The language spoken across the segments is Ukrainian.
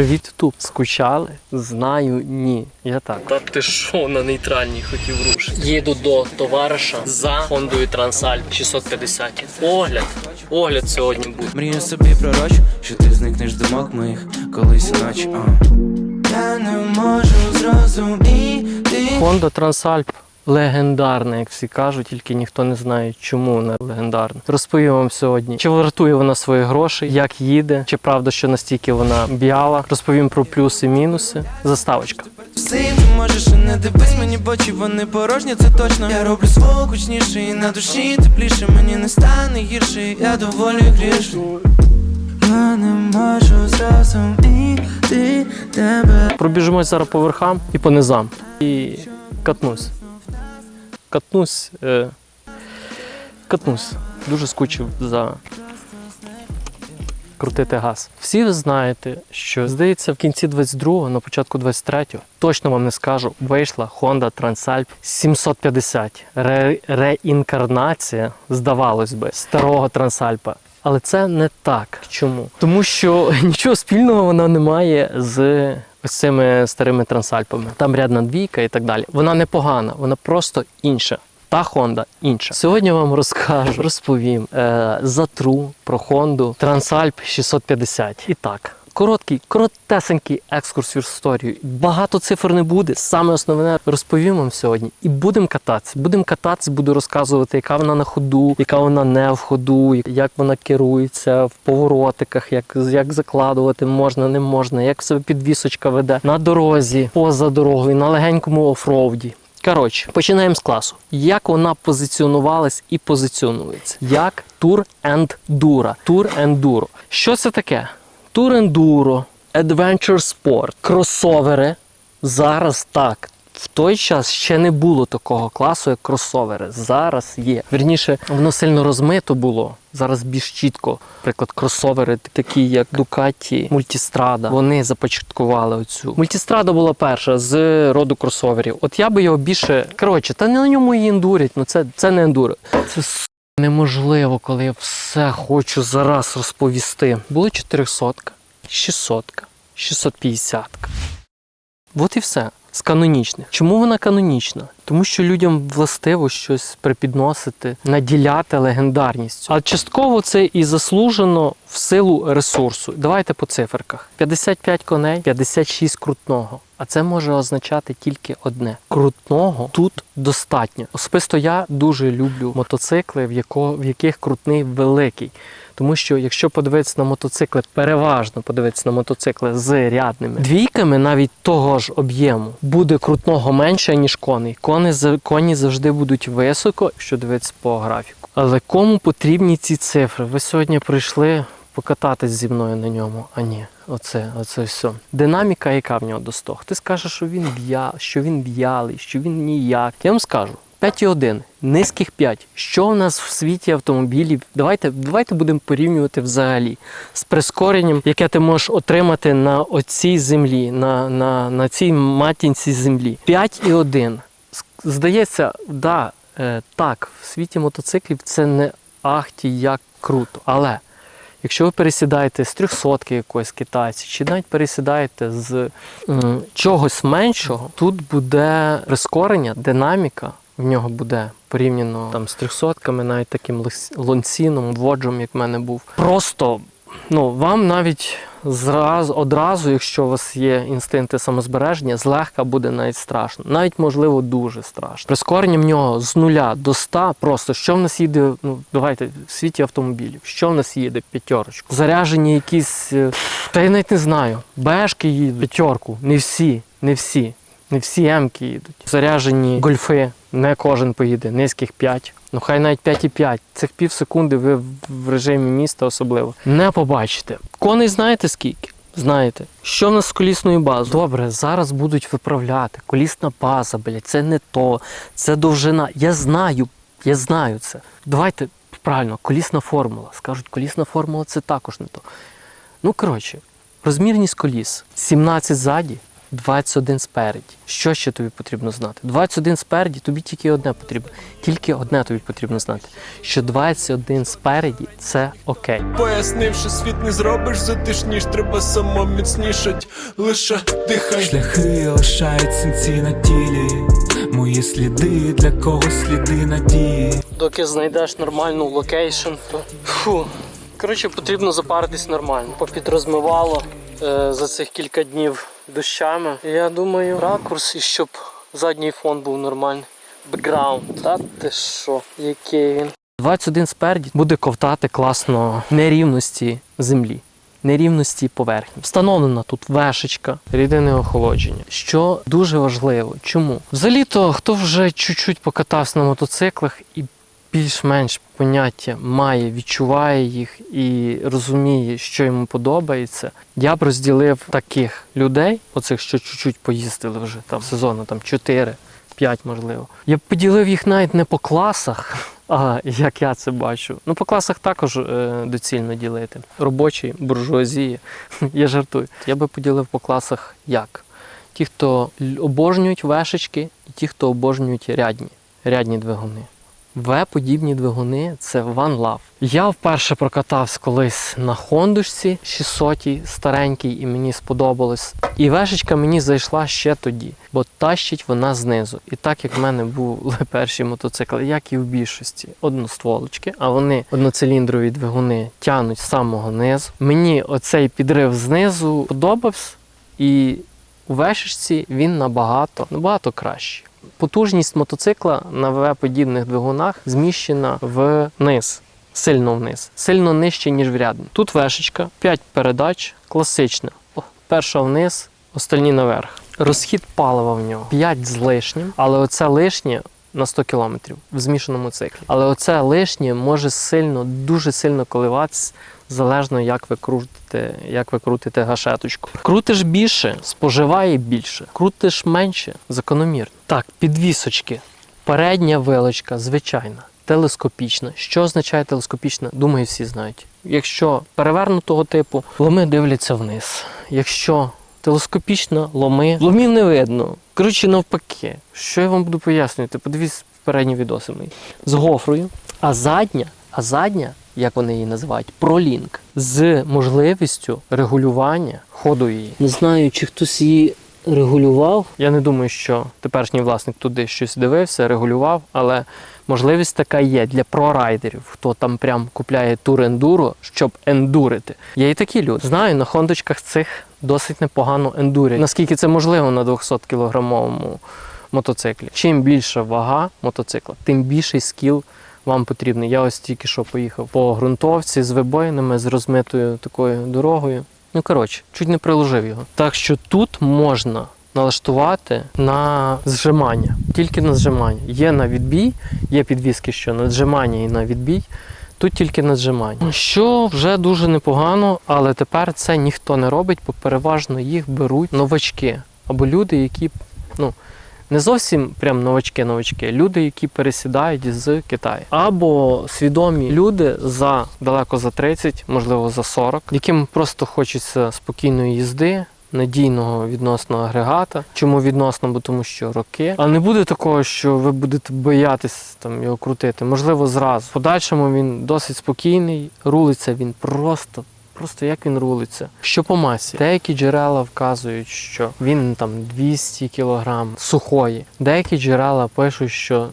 Привіт, Ютуб. Скучали? Знаю, ні. Я так. Та ти що на нейтральній хотів рушити? Їду до товариша за Хондою Трансальп 650. Огляд. Огляд сьогодні буде. Мрію собі пророчу, що ти зникнеш думок моїх колись іначе. а. Я не можу зрозуміти. Honda Transalp легендарна, як всі кажуть, тільки ніхто не знає, чому вона легендарна. Розповім вам сьогодні, чи вартує вона свої гроші, як їде, чи правда, що настільки вона б'яла. Розповім про плюси, мінуси. Заставочка. Ти можеш і не дивись мені в очі, вони порожні, це точно. Я роблю свого гучніше і на душі тепліше, мені не стане гірше, я доволі грішний. Я не можу зрозуміти тебе. Пробіжимось зараз по верхам і по низам. І катнусь. Катнусь. Е... Катнусь. Дуже скучив за крутити газ. Всі ви знаєте, що здається, в кінці 22-го, на початку 23-го, точно вам не скажу, вийшла Honda Transalp 750. Ре... Реінкарнація, здавалось би, старого Трансальпа. Але це не так. Чому? Тому що нічого спільного вона не має з ось цими старими трансальпами. Там рядна двійка і так далі. Вона не погана, вона просто інша. Та Honda інша. Сьогодні вам розкажу, розповім е, затру про Хонду Transalp 650. І так. Короткий, коротесенький екскурс в історію. Багато цифр не буде. Саме основне розповім вам сьогодні. І будемо кататися. Будемо кататися, буду розказувати, яка вона на ходу, яка вона не в ходу, як вона керується в поворотиках, як, як закладувати можна, не можна, як себе підвісочка веде на дорозі, поза дорогою, на легенькому офроуді. Коротше, починаємо з класу. Як вона позиціонувалась і позиціонується? Як Tour Enduro. Tour Enduro. Що це таке? Enduro, Adventure Sport, кросовери. Зараз так. В той час ще не було такого класу, як кросовери. Зараз є. Вірніше, воно сильно розмито було. Зараз більш чітко. Наприклад, кросовери, такі як Ducati, Multistrada, вони започаткували оцю. Multistrada була перша з роду кросоверів. От я би його більше. Коротше, та не на ньому і ендурять. Ну це, це не ендуро. Це неможливо, коли я все хочу зараз розповісти. Було 400, 600, 650. От і все. З канонічних. Чому вона канонічна? Тому що людям властиво щось припідносити, наділяти легендарністю. А частково це і заслужено в силу ресурсу. Давайте по циферках: 55 коней, 56 крутного. А це може означати тільки одне: крутного тут достатньо. Особисто я дуже люблю мотоцикли, в, яко, в яких крутний великий. Тому що якщо подивитися на мотоцикли, переважно подивитися на мотоцикли з рядними двійками, навіть того ж об'єму, буде крутного менше, ніж коней. Кони, за- коні завжди будуть високо, якщо дивитися по графіку. Але кому потрібні ці цифри? Ви сьогодні прийшли покататись зі мною на ньому. А ні, оце, оце все. Динаміка, яка в нього до 100. Ти скажеш, що він б'я, що він б'ялий, що він ніяк. Я вам скажу. 5,1, низьких 5. Що в нас в світі автомобілів? Давайте, давайте будемо порівнювати взагалі з прискоренням, яке ти можеш отримати на оцій землі, на, на, на цій матінці землі. 5,1. Здається, да, е, так, в світі мотоциклів це не ахті як круто. Але якщо ви пересідаєте з 300 якоїсь китайці, чи навіть пересідаєте з м, чогось меншого, тут буде прискорення, динаміка в нього буде порівняно там з 300 навіть таким лонсіном, воджем, як в мене був. Просто ну, вам навіть зразу, одразу, якщо у вас є інстинкти самозбереження, злегка буде навіть страшно. Навіть, можливо, дуже страшно. Прискорення в нього з нуля до 100 просто що в нас їде, ну давайте в світі автомобілів, що в нас їде п'ятерочку. Заряжені якісь, е, та я навіть не знаю. Бешки їдуть п'ятерку, не всі, не всі. Не всі М-ки їдуть. Заряжені гольфи, не кожен поїде, низьких 5. Ну хай навіть 5,5. Цих пів секунди ви в режимі міста особливо не побачите. Коней знаєте скільки? Знаєте, що в нас з колісною базою? Добре, зараз будуть виправляти. Колісна база, блядь, це не то, це довжина. Я знаю, я знаю це. Давайте правильно, колісна формула. Скажуть, колісна формула це також не то. Ну, коротше, розмірність коліс 17 ззаді, 21 спереді. Що ще тобі потрібно знати? 21 спереді, тобі тільки одне потрібно. Тільки одне тобі потрібно знати, що 21 спереді це окей. Пояснивши, світ не зробиш затишніш, треба само міцнішать, лише дихай. Шляхи лишають синці на тілі, мої сліди для когось сліди надії. Доки знайдеш нормальну локейшн, то фу. Коротше, потрібно запаритись нормально. Попідрозмивало за цих кілька днів дощами. Я думаю, ракурс і щоб задній фон був нормальний. Бекграунд. Та ти що, який він? 21 спереді буде ковтати класно нерівності землі. Нерівності поверхні. Встановлена тут вешечка, рідине охолодження, що дуже важливо. Чому? Взагалі-то, хто вже чуть-чуть покатався на мотоциклах і більш-менш поняття має, відчуває їх і розуміє, що йому подобається. Я б розділив таких людей, оцих, що чуть-чуть поїздили вже там сезону, там 4. 5, можливо. Я б поділив їх навіть не по класах, а як я це бачу. Ну, по класах також е, доцільно ділити. Робочі, буржуазії. Я жартую. Я би поділив по класах як? Ті, хто обожнюють вешечки, і ті, хто обожнюють рядні, рядні двигуни. В-подібні двигуни це One Love. Я вперше прокатався колись на Хондушці 600 старенькій, і мені сподобалось. І вешечка мені зайшла ще тоді, бо тащить вона знизу. І так як в мене були перші мотоцикли, як і в більшості, одностволочки, а вони одноциліндрові двигуни тянуть з самого низу. Мені оцей підрив знизу подобався, і у вешечці він набагато, набагато кращий. Потужність мотоцикла на ВВ-подібних двигунах зміщена вниз, сильно вниз, сильно нижче, ніж в рядні. Тут вешечка, 5 передач, класична. Перша вниз, остальні наверх. Розхід палива в нього 5 з лишнім, але оце лишнє на 100 км в змішаному циклі. Але оце лишнє може сильно, дуже сильно коливатися залежно як ви крутите, як ви крутите гашеточку. Крутиш більше, споживає більше. Крутиш менше, закономірно. Так, підвісочки. Передня вилочка, звичайна, телескопічна. Що означає телескопічна? Думаю, всі знають. Якщо перевернутого типу, ломи дивляться вниз. Якщо телескопічна, ломи, ломів не видно. Коротше, навпаки, що я вам буду пояснювати? Подивіться передні відоси мої. З гофрою, а задня, а задня, як вони її називають, пролінк з можливістю регулювання ходу її. Не знаю, чи хтось її регулював. Я не думаю, що теперішній власник туди щось дивився, регулював, але можливість така є для прорайдерів, хто там прям купляє тур ендуро, щоб ендурити. Є і такі люди. Знаю, на хондочках цих досить непогано ендурять. Наскільки це можливо на 200 кілограмовому мотоциклі. Чим більша вага мотоцикла, тим більший скіл вам потрібний. Я ось тільки що поїхав по ґрунтовці з вибоїнами, з розмитою такою дорогою. Ну, коротше, чуть не приложив його. Так що тут можна налаштувати на зжимання, тільки на зжимання. Є на відбій, є підвіски, що на зжимання і на відбій. Тут тільки на зжимання. Що вже дуже непогано, але тепер це ніхто не робить, бо переважно їх беруть новачки або люди, які ну, не зовсім прям новачки-новачки, люди, які пересідають з Китаю, або свідомі люди за далеко за 30, можливо за 40, яким просто хочеться спокійної їзди. Надійного відносно агрегата. Чому відносно? Бо тому що роки. А не буде такого, що ви будете боятись там його крутити. Можливо, зразу. В подальшому він досить спокійний, рулиться він просто. Просто як він рулиться. Що по масі? Деякі джерела вказують, що він там 200 кг сухої. Деякі джерела пишуть, що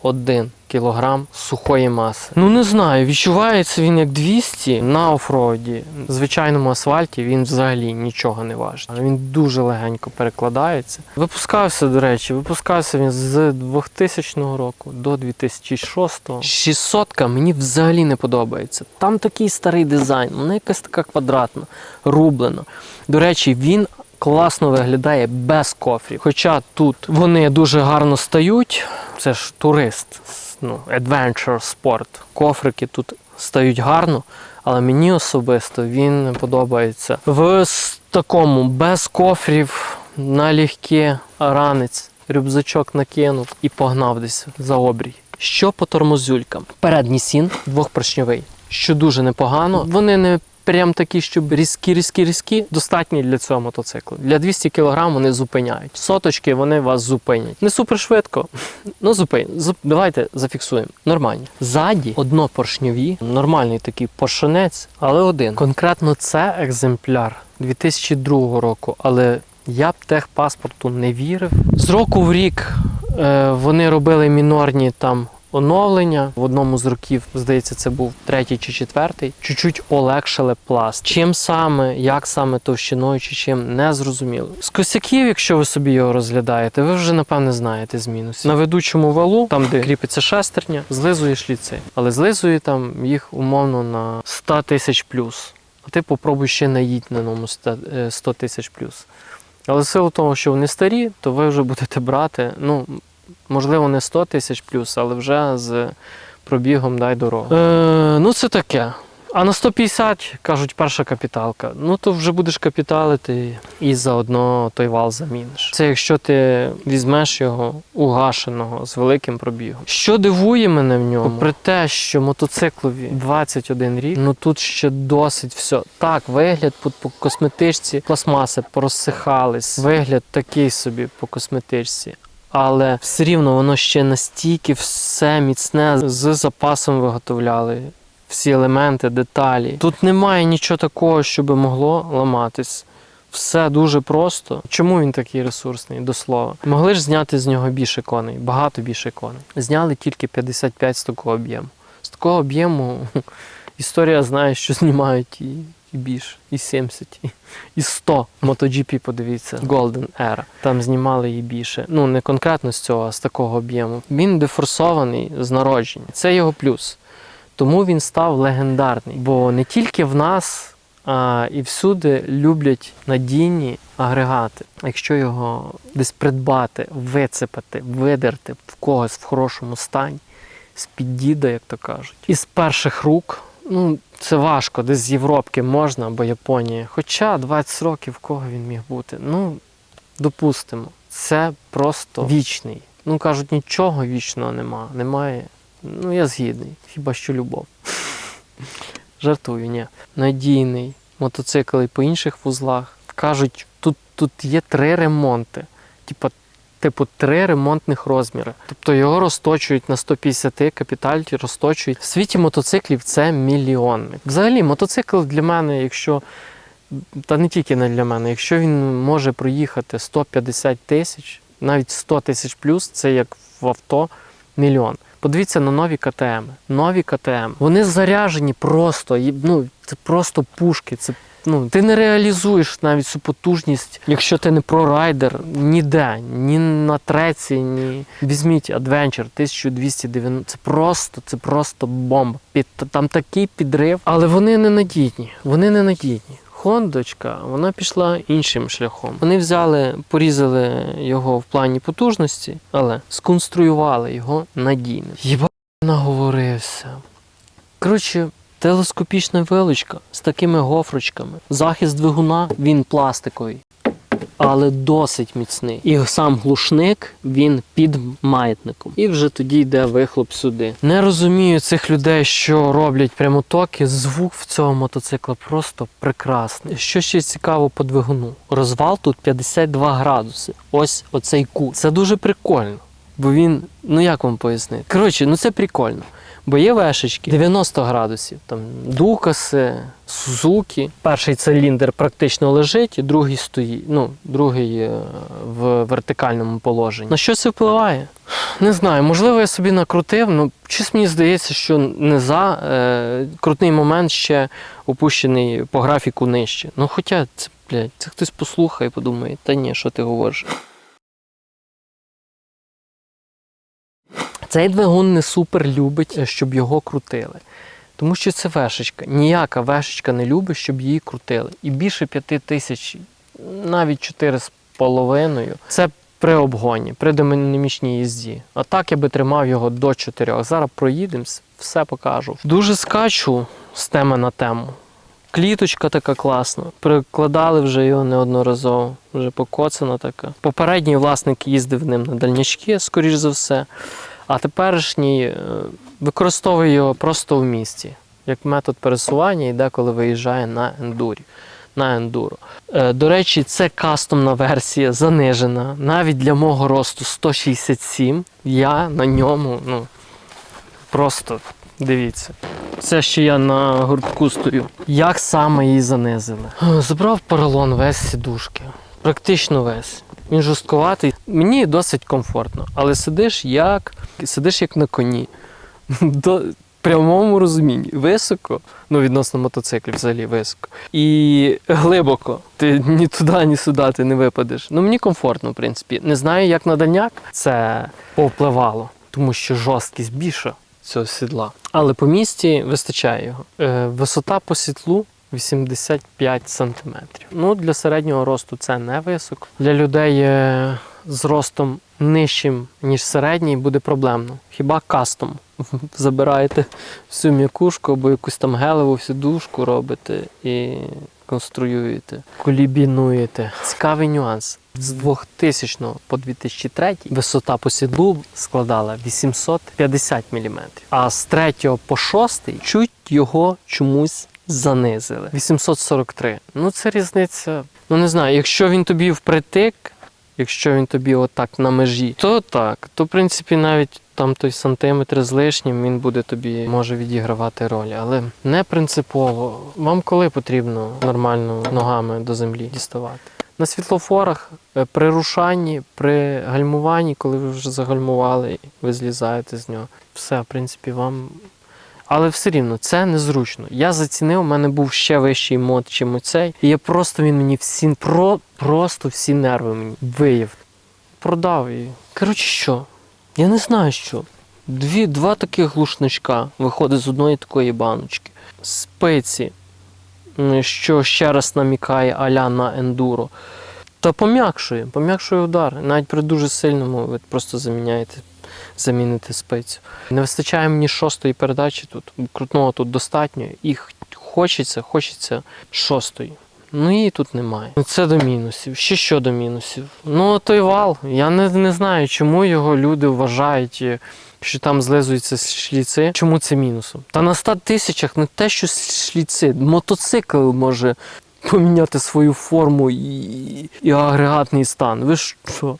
191 кг сухої маси. Ну не знаю, відчувається він як 200 на офроді. В звичайному асфальті він взагалі нічого не важить. Він дуже легенько перекладається. Випускався, до речі, випускався він з 2000 року до 2006. 600 мені взагалі не подобається. Там такий старий дизайн, вона якась така квадратна, рублена. До речі, він класно виглядає без кофрів. Хоча тут вони дуже гарно стають. Це ж турист, ну, adventure спорт. Кофрики тут стають гарно, але мені особисто він подобається. В такому без кофрів налегке ранець, рюкзачок накинув і погнав десь за обрій. Що по тормозюлькам? Передній сін двохпоршньовий, що дуже непогано. Вони не прям такі, щоб різкі, різкі, різкі, достатні для цього мотоциклу. Для 200 кг вони зупиняють. Соточки вони вас зупинять. Не супер швидко, ну зупин. Зуп... Давайте зафіксуємо. Нормально. Ззаді однопоршньові, нормальний такий поршенець, але один. Конкретно це екземпляр 2002 року, але я б техпаспорту не вірив. З року в рік е, вони робили мінорні там оновлення. В одному з років, здається, це був третій чи четвертий. Чуть-чуть олегшили пласт. Чим саме, як саме товщиною чи чим, не зрозуміло. З косяків, якщо ви собі його розглядаєте, ви вже напевне знаєте з мінусів. На ведучому валу, там де кріпиться шестерня, злизує шліци. Але злизує там їх умовно на 100 тисяч плюс. А ти попробуй ще наїдь на ньому 100 е, 100 тисяч плюс. Але в силу того, що вони старі, то ви вже будете брати, ну, можливо, не 100 тисяч плюс, але вже з пробігом дай дорогу. Е, ну, це таке. А на 150, кажуть, перша капіталка. Ну, то вже будеш капіталити і заодно той вал заміниш. Це якщо ти візьмеш його угашеного з великим пробігом. Що дивує мене в ньому, попри те, що мотоциклові 21 рік, ну тут ще досить все. Так, вигляд по, по косметичці, пластмаси порозсихались. Вигляд такий собі по косметичці. Але все рівно воно ще настільки все міцне з запасом виготовляли всі елементи, деталі. Тут немає нічого такого, що би могло ламатись. Все дуже просто. Чому він такий ресурсний, до слова? Могли ж зняти з нього більше коней, багато більше коней. Зняли тільки 55 з такого об'єму. З такого об'єму історія знає, що знімають і, і більше, і 70, і, і 100. MotoGP, подивіться, Golden Era. Там знімали і більше. Ну, не конкретно з цього, а з такого об'єму. Він дефорсований з народження. Це його плюс. Тому він став легендарний. Бо не тільки в нас, а і всюди люблять надійні агрегати. Якщо його десь придбати, вицепити, видерти в когось в хорошому стані, з-під діда, як то кажуть, із перших рук. Ну, це важко, десь з Європки можна або Японії. Хоча 20 років кого він міг бути. Ну, допустимо, це просто вічний. Ну кажуть, нічого вічного нема. Немає. Ну, я згідний. Хіба що любов. Жартую, ні. Надійний мотоцикл і по інших вузлах. Кажуть, тут, тут є три ремонти. Типа, типу, три ремонтних розміри. Тобто його розточують на 150 капітальті, розточують. В світі мотоциклів це мільйонник. Взагалі, мотоцикл для мене, якщо. Та не тільки не для мене, якщо він може проїхати 150 тисяч, навіть 100 тисяч плюс, це як в авто мільйон. Подивіться на нові КТМ. Нові КТМ. Вони заряжені просто. Ну, це просто пушки. Це, ну, ти не реалізуєш навіть цю потужність, якщо ти не прорайдер, ніде, ні на треці, ні. Візьміть Adventure 1290. Це просто, це просто бомба. Під, там такий підрив, але вони не надійні. Вони не надійні. Хондочка, вона пішла іншим шляхом. Вони взяли, порізали його в плані потужності, але сконструювали його надійно. Єба наговорився. Коротше, телескопічна вилочка з такими гофрочками. Захист двигуна він пластиковий, але досить міцний. І сам глушник він під маятником. І вже тоді йде вихлоп сюди. Не розумію цих людей, що роблять прямотоки. Звук в цього мотоцикла просто прекрасний. Що ще цікаво по двигуну? Розвал тут 52 градуси. Ось оцей кут. Це дуже прикольно. Бо він, ну як вам пояснити? Коротше, ну це прикольно. Бо є вешечки 90 градусів, там Дукаси, Сузуки. Перший циліндр практично лежить, другий стоїть. Ну, другий е, в вертикальному положенні. На що це впливає? Не знаю, можливо, я собі накрутив, ну чись мені здається, що не за е, крутний момент ще опущений по графіку нижче. Ну хоча це, блядь, це хтось послухає і подумає, та ні, що ти говориш. Цей двигун не супер любить, е, щоб його крутили. Тому що це вешечка. Ніяка вешечка не любить, щоб її крутили. І більше п'яти тисяч, навіть чотири з половиною. Це при обгоні, при динамічній їзді. А так я би тримав його до чотирьох. Зараз проїдемось, все покажу. Дуже скачу з теми на тему. Кліточка така класна. Прикладали вже його неодноразово, вже покоцана така. Попередній власник їздив ним на дальнячки, скоріш за все. А теперішній е, використовує його просто в місті. як метод пересування і деколи виїжджає на ендурі. На ендуро. Е, до речі, це кастомна версія, занижена. Навіть для мого росту 167. Я на ньому, ну, просто дивіться. Це ще я на гуртку стою. Як саме її занизили? Забрав поролон весь сідушки. Практично весь. Він жорсткуватий. Мені досить комфортно, але сидиш як, сидиш як на коні. До прямому розумінні. Високо, ну відносно мотоциклів взагалі високо. І глибоко. Ти ні туди, ні сюди ти не випадеш. Ну мені комфортно, в принципі. Не знаю, як на дальняк це повпливало, тому що жорсткість більша цього сідла. Але по місті вистачає його. Е, висота по сідлу 85 сантиметрів. Ну, для середнього росту це не високо. Для людей е, з ростом нижчим, ніж середній, буде проблемно. Хіба кастом забираєте всю м'якушку або якусь там гелеву сідушку робите і конструюєте, колібінуєте. Цікавий нюанс. З 2000 по 2003 висота по сідлу складала 850 мм, а з 3 по 6 чуть його чомусь занизили. 843. Ну це різниця. Ну не знаю, якщо він тобі впритик, якщо він тобі отак на межі, то так. То в принципі навіть там той сантиметр з лишнім він буде тобі може відігравати роль, але не принципово. Вам коли потрібно нормально ногами до землі діставати? На світлофорах, е, при рушанні, при гальмуванні, коли ви вже загальмували, ви злізаєте з нього. Все, в принципі, вам. Але все рівно це незручно. Я зацінив, у мене був ще вищий мод, чим оцей. І я просто він мені всі про, просто всі нерви мені виїв. Продав і. Коротше, що? Я не знаю що. Дві, два таких глушничка виходить з одної такої баночки. Спиці, що ще раз намікає аля на ендуро. Та пом'якшує, пом'якшує удар. Навіть при дуже сильному ви просто заміняєте, заміните спицю. Не вистачає мені шостої передачі тут. Крутного тут достатньо. І хочеться, хочеться шостої. Ну її тут немає. Це до мінусів. Ще що до мінусів? Ну, той вал. Я не, не знаю, чому його люди вважають, е, що там злизуються шліци. Чому це мінусом? Та на 100 тисячах не те, що шліци. Мотоцикл може поміняти свою форму і, і агрегатний стан. Ви що?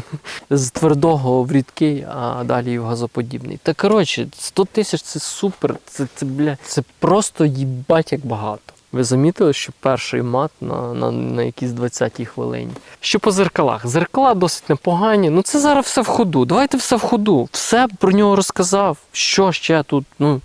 З твердого в рідкий, а далі в газоподібний. Та коротше, 100 тисяч це супер. Це, це, бля, це просто їбать як багато. Ви замітили, що перший мат на, на, на якійсь 20-й хвилині. Що по зеркалах? Зеркала досить непогані. Ну це зараз все в ходу. Давайте все в ходу. Все про нього розказав. Що ще тут? Ну,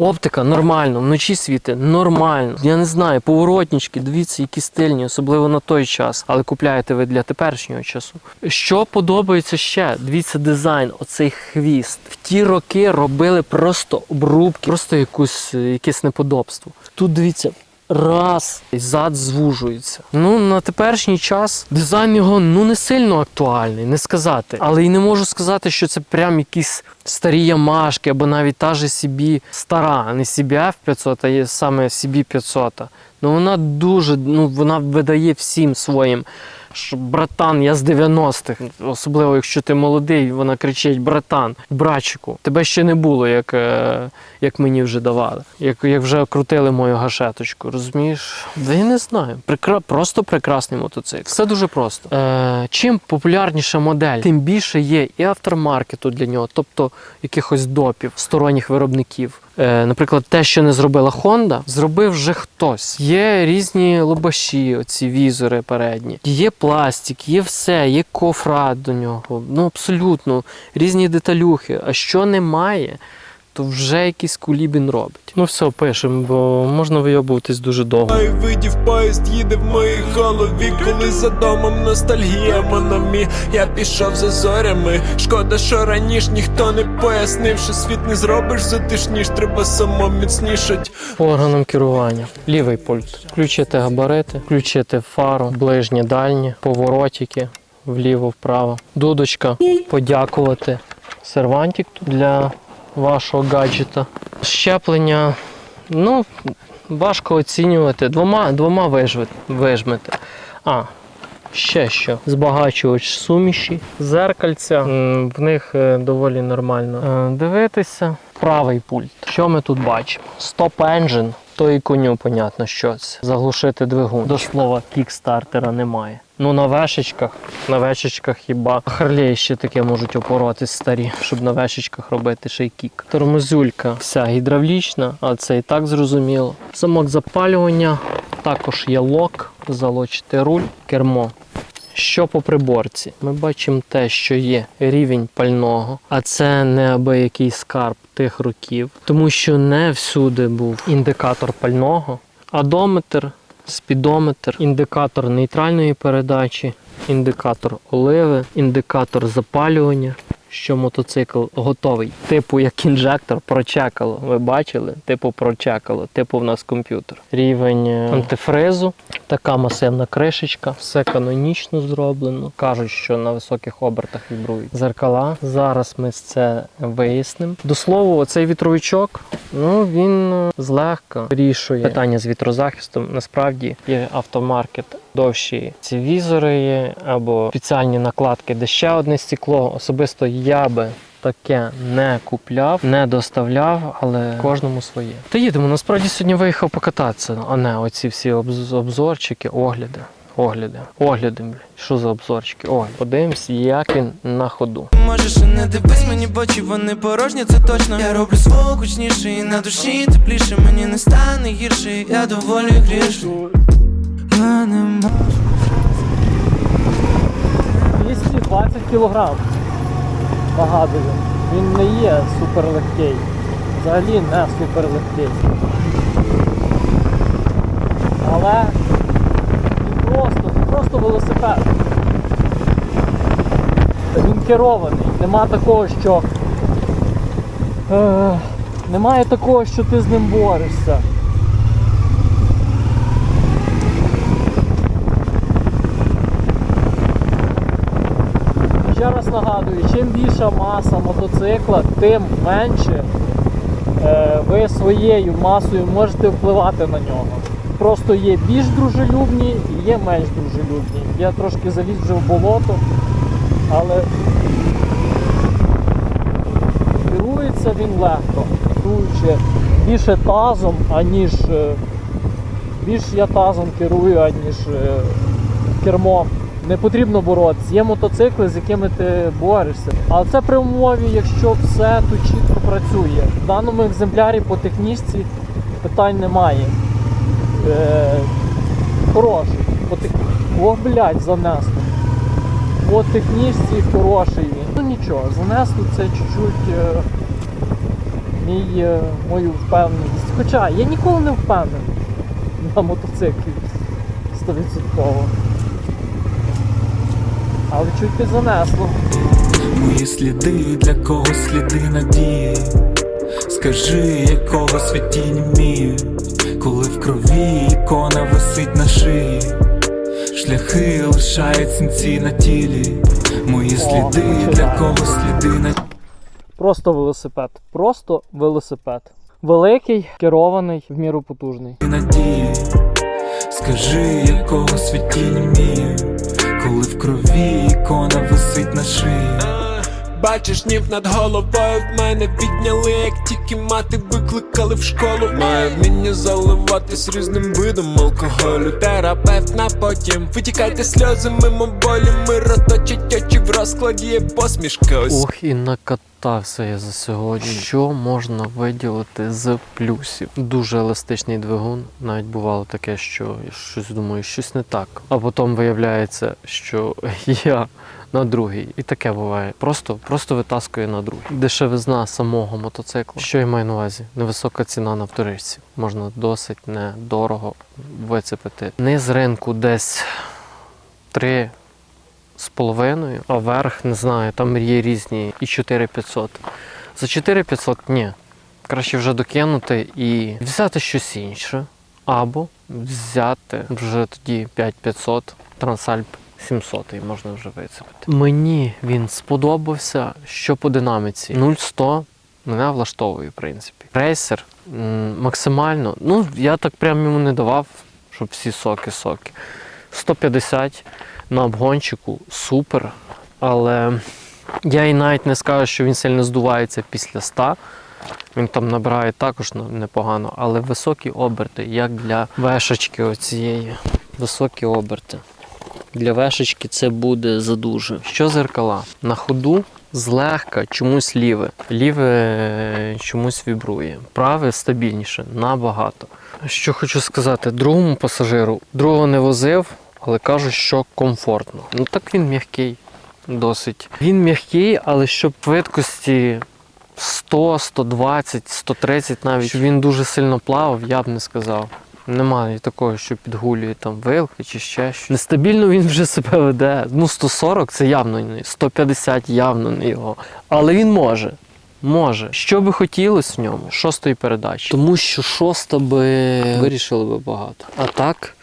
Оптика нормально, вночі світи нормально. Я не знаю, поворотнички, дивіться, які стильні, особливо на той час, але купляєте ви для теперішнього часу. Що подобається ще? Дивіться дизайн, оцей хвіст. В ті роки робили просто обрубки, просто якусь, якесь неподобство. Тут дивіться. Раз, і зад звужується. Ну, на теперішній час дизайн його ну не сильно актуальний, не сказати. Але і не можу сказати, що це прям якісь старі ямашки, або навіть та же CB стара, не CBF 500, а є саме CB 500. Ну вона дуже, ну вона видає всім своїм. Що братан, я з 90-х, особливо якщо ти молодий, вона кричить: братан, братчику, тебе ще не було, як, е, як мені вже давали, як, як вже крутили мою гашеточку. Розумієш? Да я не знаю. Прекра... Просто прекрасний мотоцикл. Все дуже просто. Е, чим популярніша модель, тим більше є і автормаркету для нього, тобто якихось допів, сторонніх виробників. Е, наприклад, те, що не зробила Honda, зробив вже хтось. Є різні лобаші, оці візори передні, є пластик, є все, є кофра до нього. Ну абсолютно різні деталюхи. А що немає, то вже якийсь кулібін робить. Ну все, пишемо, бо можна вийобуватись дуже довго. Ай, видів поїзд їде в моїй голові, коли за домом ностальгія мономі. Я пішов за зорями. Шкода, що раніше ніхто не пояснив, що світ не зробиш затишніш, треба само міцнішать. По органам керування. Лівий пульт. Включити габарити, включити фару, ближнє, дальнє, поворотики вліво-вправо. Дудочка. Подякувати. Сервантик тут для вашого гаджета. Щеплення. Ну, важко оцінювати. Двома, двома вижмете. А, ще що. Збагачувач суміші, зеркальця. В них е, доволі нормально е, дивитися. правий пульт. Що ми тут бачимо? Стоп engine, то і коню, понятно, що це. Заглушити двигун. До слова, кікстартера немає. Ну на вешечках, на вешечках хіба Харлей ще таке можуть опоротись старі, щоб на вешечках робити ще й кік. Тормозюлька вся гідравлічна, а це і так зрозуміло. Замок запалювання, також є лок, залочити руль, кермо. Що по приборці? Ми бачимо те, що є рівень пального, а це не аби який скарб тих років, тому що не всюди був індикатор пального, адометр, спідометр, індикатор нейтральної передачі, індикатор оливи, індикатор запалювання. Що мотоцикл готовий. Типу як інжектор прочекало. Ви бачили? Типу прочекало, типу в нас комп'ютер. Рівень е, антифризу, така масивна кришечка, все канонічно зроблено. Кажуть, що на високих обертах вібрують зеркала. Зараз ми це вияснимо. До слова, оцей вітровичок, ну він е, злегка вирішує питання з вітрозахистом. Насправді є автомаркет. Довші ці візори або спеціальні накладки, де ще одне стекло. Особисто я би таке не купляв, не доставляв, але кожному своє. Та їдемо. Насправді сьогодні виїхав покататися, а не оці всі обзорчики, огляди. Огляди, огляди, бля. Що за обзорчики? Огляд. Подивимось, як він на ходу. Можеш і не дивись мені в очі, вони порожні, це точно. Я роблю свого гучніше і на душі тепліше, мені не стане гірше, я доволі грішний. Я не можу 220 кг. Нагадую, він не є суперлегкий. Взагалі не суперлегкий. Але просто, просто велосипед. Він керований. Нема такого, що. Е, немає такого, що ти з ним борешся. Нагадую, чим більша маса мотоцикла, тим менше е, ви своєю масою можете впливати на нього. Просто є більш дружелюбні і є менш дружелюбні. Я трошки заліз вже в болото, але керується він легко, керуючи більше тазом, аніж е, більш я тазом керую, аніж е, кермом. Не потрібно боротися. Є мотоцикли, з якими ти борешся. Але це при умові, якщо все тут чітко працює. В даному екземплярі по технічці питань немає. Е, хороший. По тех... О, блядь, занесло. По технічці хороший. Ну нічого, занесло це чуть-чуть е, мій, е, мою впевненість. Хоча я ніколи не впевнений на мотоциклі 100%. Але чуть не занесло. Мої сліди для кого сліди надії. Скажи, якого святі міють, коли в крові ікона висить на шиї, шляхи лишають синці на тілі. Мої сліди для кого сліди на Просто велосипед. Просто велосипед. Великий, керований, в міру потужний. надії. Скажи, якого святі міють, коли в крові ікона висить на шиї. Бачиш, нів над головою в мене відняли, як тільки мати викликали в школу. Маю вміння заливатись різним видом алкоголю. Терапевт на потім. Витікайте сльози мимо болі, мироточить очі в розкладі є посмішка. Ось Ох, і накатався я за сьогодні. Що можна виділити з плюсів? Дуже еластичний двигун. Навіть бувало таке, що я щось думаю, щось не так. А потім виявляється, що я на другий. І таке буває. Просто, просто витаскує на другий. Дешевизна самого мотоцикла. Що я маю на увазі? Невисока ціна на вторичці. Можна досить недорого вицепити. Низ ринку десь 3 з половиною, а верх, не знаю, там є різні і 4500. За 4500 ні. Краще вже докинути і взяти щось інше. Або взяти вже тоді 5500 Трансальп 700 і можна вже вицепити. Мені він сподобався, що по динаміці 0-100 мене влаштовує, в принципі. Рейсер максимально, ну я так прям йому не давав, щоб всі соки-соки. 150 на обгончику супер, але я і навіть не скажу, що він сильно здувається після 100. Він там набирає також непогано, але високі оберти, як для вешечки оцієї. Високі оберти. Для вешечки це буде задуже. Що зеркала? На ходу злегка чомусь ліве. Ліве е, чомусь вібрує. Праве стабільніше, набагато. Що хочу сказати, другому пасажиру другого не возив, але кажуть, що комфортно. Ну так він м'який, досить. Він м'який, але щоб швидкості 100, 120, 130 навіть, щоб він дуже сильно плавав, я б не сказав. Немає такого, що підгулює там вилки чи ще щось. Нестабільно він вже себе веде. Ну, 140 це явно не 150 явно не його. Але він може. Може. Що би хотілося в ньому? Шостої передачі. Тому що шоста би вирішила би багато. А так.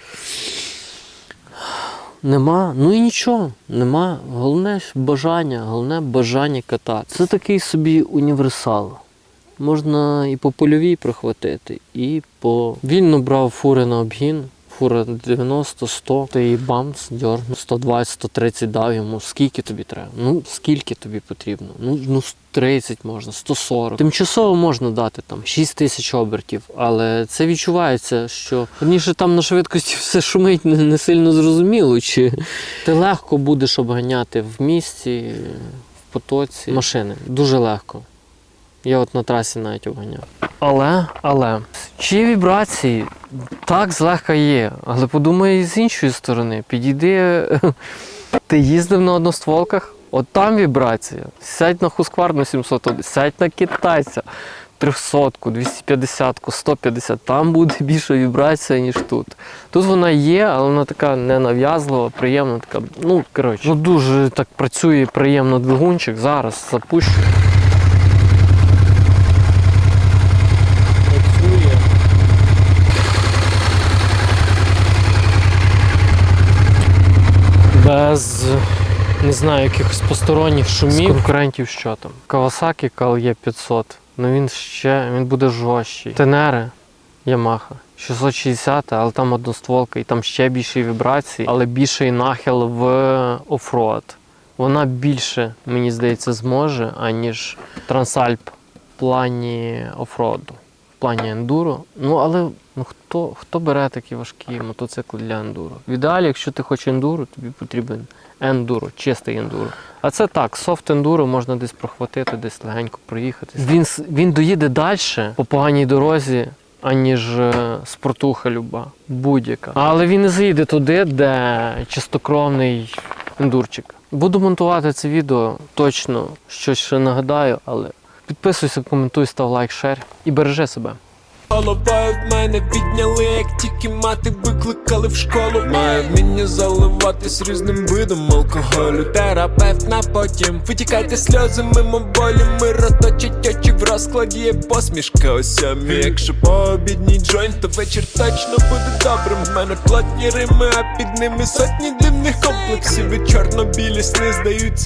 Нема, ну і нічого, нема. Головне бажання, головне бажання катати. Це такий собі універсал. Можна і по польовій прихватити, і по. Вільно брав фури на обгін. Фура 90, 100, ти її бамс, дьорнув, 120, 130 дав йому. Скільки тобі треба? Ну, скільки тобі потрібно? Ну, ну 30 можна, 140. Тимчасово можна дати там 6 тисяч обертів, але це відчувається, що раніше там на швидкості все шумить не, не сильно зрозуміло, чи ти легко будеш обганяти в місті, в потоці машини. Дуже легко. Я от на трасі навіть обганяв. Але, але, чи вібрації так злегка є, але подумай з іншої сторони, підійди, ти їздив на одностволках, от там вібрація. Сядь на Husqvarna 700, сядь на китайця 300, 250, 150, там буде більша вібрація, ніж тут. Тут вона є, але вона така ненав'язлива, приємна, така, ну коротше, ну дуже так працює приємно двигунчик. Зараз запущу. Без не знаю, якихось посторонніх шумів. конкурентів що там. Kawasaki KLE 500. Ну він ще він буде жорсткий. Тенери Yamaha. 660, але там одностволка, і там ще більші вібрації, але більший нахил в оффроад. Вона більше, мені здається, зможе, аніж Трансальп в плані оффроаду, плані ендуро. Ну але ну, хто, хто бере такі важкі мотоцикли для ендуро? В ідеалі, якщо ти хочеш ендуро, тобі потрібен ендуро, чистий ендуро. А це так, софт ендуро можна десь прохватити, десь легенько проїхати. Він, він доїде далі по поганій дорозі, аніж е, спортуха люба, будь-яка. Але він не заїде туди, де чистокровний ендурчик. Буду монтувати це відео, точно щось ще нагадаю, але підписуйся, коментуй, став лайк, шер і бережи себе. Голова в мене відняли, як тільки мати викликали в школу. Маю вміння заливатись різним видом алкоголю. Терапевт на потім. Витікайте сльози мимо болі. Миро точить очі в розкладі є посмішка у сьомі. Якщо пообідній джойнт, то вечір точно буде добрим. В мене плотні рими, а під ними сотні дивних комплексів. І чорно-білі сни здаються